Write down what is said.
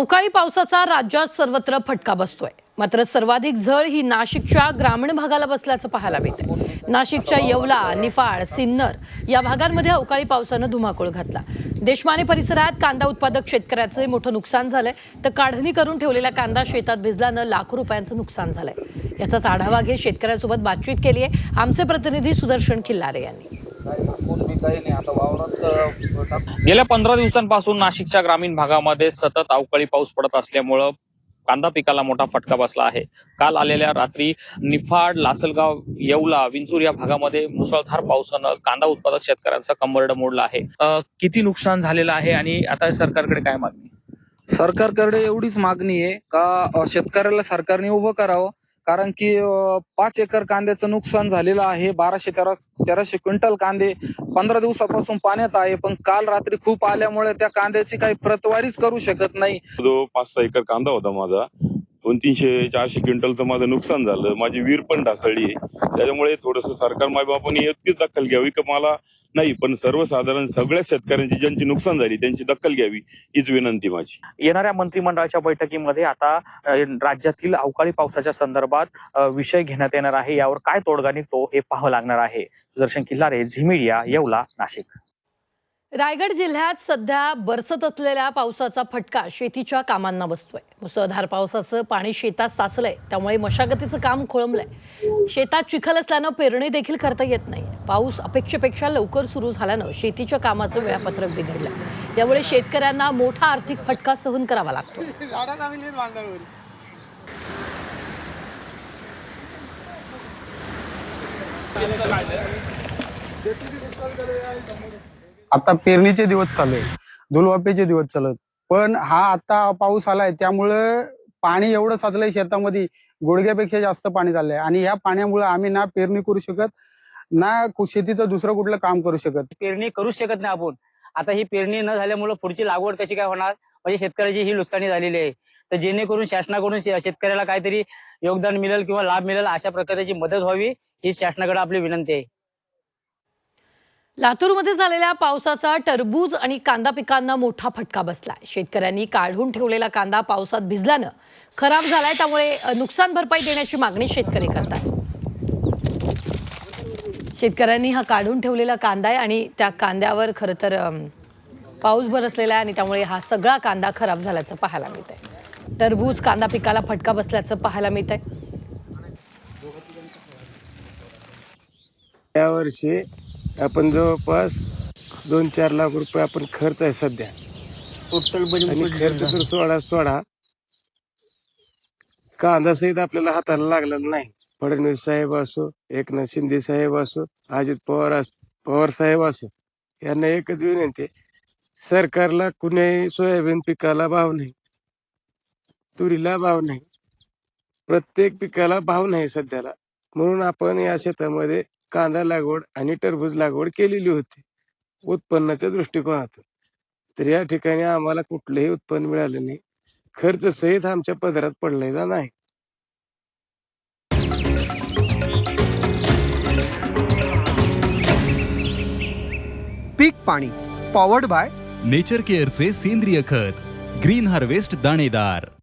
अवकाळी पावसाचा राज्यात सर्वत्र फटका बसतोय. मात्र सर्वाधिक झळ ही नाशिकच्या ग्रामीण भागाला बसल्याचं पाहायला मिळतंय. नाशिकच्या येवला निफाड सिन्नर या भागांमध्ये अवकाळी पावसानं धुमाकूळ घातला. देशमाने परिसरात कांदा उत्पादक शेतकऱ्याचे मोठं नुकसान झालंय. तर काढणी करून ठेवलेला कांदा शेतात भिजल्यानं लाखो रुपयांचं नुकसान झालंय. याचाच आढावा घेत शेतकऱ्यांसोबत बातचीत केली आहे आमचे प्रतिनिधी सुदर्शन खिल्लारे यांनी. काही नाही. आता वावरात गेल्या पंधरा दिवसांपासून नाशिकच्या ग्रामीण भागामध्ये सतत अवकाळी पाऊस पडत असल्यामुळं कांदा पिकाला मोठा फटका बसला आहे. काल आलेल्या रात्री निफाड लासलगाव येवला विंचूर या भागामध्ये मुसळधार पावसानं कांदा उत्पादक शेतकऱ्यांचा कंबरड मोडला आहे. किती नुकसान झालेलं आहे आणि आता सरकारकडे काय मागणी? सरकारकडे एवढीच मागणी आहे का शेतकऱ्याला सरकारने उभं करावं? कारण की पाच एकर कांद्याचं नुकसान झालेलं आहे. बाराशे तेरा तेराशे क्विंटल कांदे पंधरा दिवसापासून पाण्यात आहे पण काल रात्री खूप आल्यामुळे त्या कांद्याची काही प्रतवारीच करू शकत नाही. जो पाच सहा एकर कांदा होता माझा. दोन तीनशे चारशे क्विंटलचं माझं नुकसान झालं. माझी वीर पण ढासळली त्याच्यामुळे थोडस सरकार मायबापांनी इतकीच दखल घ्यावी की मला नाही पण सर्वसाधारण सगळ्या शेतकऱ्यांची ज्यांची नुकसान झाली त्यांची दखल घ्यावी हीच विनंती माझी. येणाऱ्या मंत्रिमंडळाच्या बैठकीमध्ये आता राज्यातील अवकाळी पावसाच्या संदर्भात विषय घेण्यात येणार आहे. यावर काय तोडगा निघतो हे पाहावं लागणार आहे. सुदर्शन किल्लारे झिमिडिया येवला नाशिक. रायगड जिल्ह्यात सध्या बरसत असलेल्या पावसाचा फटका शेतीच्या कामांना बसतोय. मुसळधार पावसाचं पाणी शेतात साचलंय त्यामुळे मशागतीचं काम खोळंबलंय. शेतात चिखल असल्यानं पेरणी देखील करता येत नाही. पाऊस अपेक्षेपेक्षा लवकर सुरू झाल्यानं शेतीच्या कामाचं वेळापत्रक बिघडलं त्यामुळे शेतकऱ्यांना मोठा आर्थिक फटका सहन करावा लागतो आता पेरणीचे दिवस चालू आहेत धुलवापेचे दिवस चालत पण हा आता पाऊस आलाय त्यामुळं पाणी एवढं साचलंय शेतामध्ये गुडघ्यापेक्षा जास्त पाणी चाललंय. आणि या पाण्यामुळे आम्ही ना पेरणी करू शकत ना शेतीचं दुसरं कुठलं काम करू शकत. पेरणी करूच शकत नाही आपण. आता ही पेरणी न झाल्यामुळे पुढची लागवड कशी काय होणार? म्हणजे शेतकऱ्याची ही नुकसानी झालेली आहे. तर जेणेकरून शासनाकडून शेतकऱ्याला काहीतरी योगदान मिळेल किंवा लाभ मिळेल अशा प्रकारची मदत व्हावी ही शासनाकडे आपली विनंती आहे. लातूरमध्ये झालेल्या पावसाचा टरबूज आणि कांदा पिकांना मोठा फटका बसलाय. शेतकऱ्यांनी काढून ठेवलेला कांदा पावसात भिजल्यानं खराब झालाय त्यामुळे नुकसान भरपाई देण्याची मागणी शेतकरी करतात. शेतकऱ्यांनी हा काढून ठेवलेला कांदा आहे आणि त्या कांद्यावर खरं तर पाऊस बरसलेला आहे आणि त्यामुळे हा सगळा कांदा खराब झाल्याचं पाहायला मिळत आहे टरबूज कांदा पिकाला फटका बसल्याचं पाहायला मिळत आहे यावर्षी आपण जवळपास दोन चार लाख रुपये आपण खर्च आहे सध्या. टोटल आणि खर्च तर सोडा सोडा. कांदा सहित आपल्याला हाताला लागला नाही. फडणवीस साहेब असो एकनाथ शिंदे साहेब असो अजित पवार अस पवार साहेब असो यांना एकच विनंती सरकारला कुण्याही सोयाबीन पिकाला भाव नाही. तुरीला भाव नाही. प्रत्येक पिकाला भाव नाही सध्याला. म्हणून आपण या शेतामध्ये कांदा लागवड आणि टरबूज लागवड केलेली होती. उत्पन्नाच्या दृष्टिकोनातून. तर या ठिकाणी आम्हाला कुठलंही उत्पन्न मिळालं नाही. खर्च सहित आमच्या पदरात पडलेला नाही. पीक पाणी पॉवर्ड बाय नेचर केअरचे सेंद्रिय खत ग्रीन हार्वेस्ट दाणेदार.